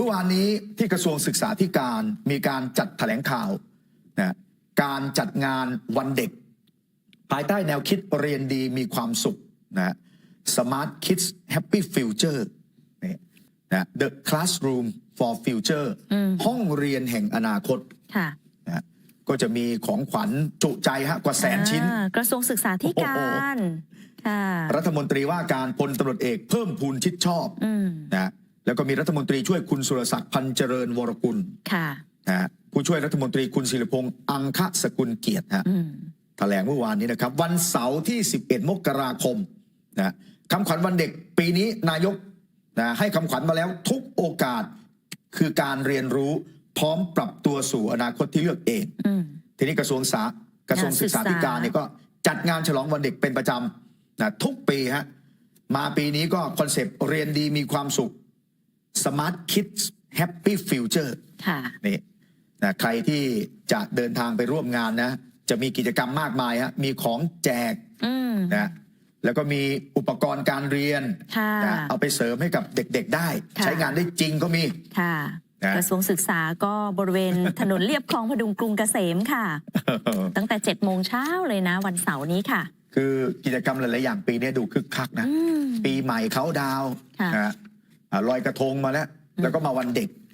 มื่อวานนี้ที่กระทรวงศึกษาธิการมีการจัดแถลงข่าวนะการจัดงานวันเด็ก ภายใต้แนวคิดเรียนดีมีความสุขนะ Smart Kids Happy Future นี่นะ The Classroom for Future ห้องเรียนแห่งอนาคตค่ะนะก็จะมีของขวัญจุใจฮะกว่าแสนชิ้นอ่ากระทรวงศึกษาธิการค่ะรัฐมนตรีว่าการพลตำรวจเอกเพิ่มพูนชิดชอบอืมนะ แล้วก็มีรัฐมนตรีช่วยคุณสุรศักดิ์พันเจริญวรกุลค่ะนะฮะผู้ช่วยรัฐมนตรีคุณศิริพงษ์อังคสกุลเกียรติฮะอืมแถลงเมื่อวานนี้นะครับ วันเสาร์ที่ 11 มกราคมนะคำขวัญวันเด็กปีนี้นายกนะให้คำขวัญมาแล้วทุกโอกาสคือการเรียนรู้พร้อมปรับตัวสู่อนาคตที่เลือกเอง อืม ทีนี้กระทรวงสากระทรวงศึกษาธิการเนี่ยก็จัดงานฉลองวันเด็กเป็นประจำนะทุกปีฮะมาปีนี้ก็คอนเซปต์เรียนดีมีความสุข Smart Kids Happy Future ค่ะ นี่นะใครที่จะเดินทางไปร่วมงานนะ จะมีกิจกรรมมากมายฮะมีของแจกอืม นะแล้วก็มีอุปกรณ์การเรียนค่ะ นะเอาไปเสริมให้กับเด็กๆได้ ค่ะ ใช้งานได้จริงก็มี ค่ะ นะ กระทรวงศึกษาก็บริเวณ ถนนเรียบคลองพดุงกรุงเกษมค่ะ ตั้งแต่7จ็ดโมงเช้าเลยนะ วันเสาร์นี้ค่ะ คือกิจกรรมหลายๆอย่างปีนี้ดูคึกคักนะ อืม ปีใหม่เขาดาวน์ค่ะ นะฮะอ่า ลอยกระทงมาแล้วแล้วก็มาวันเด็ก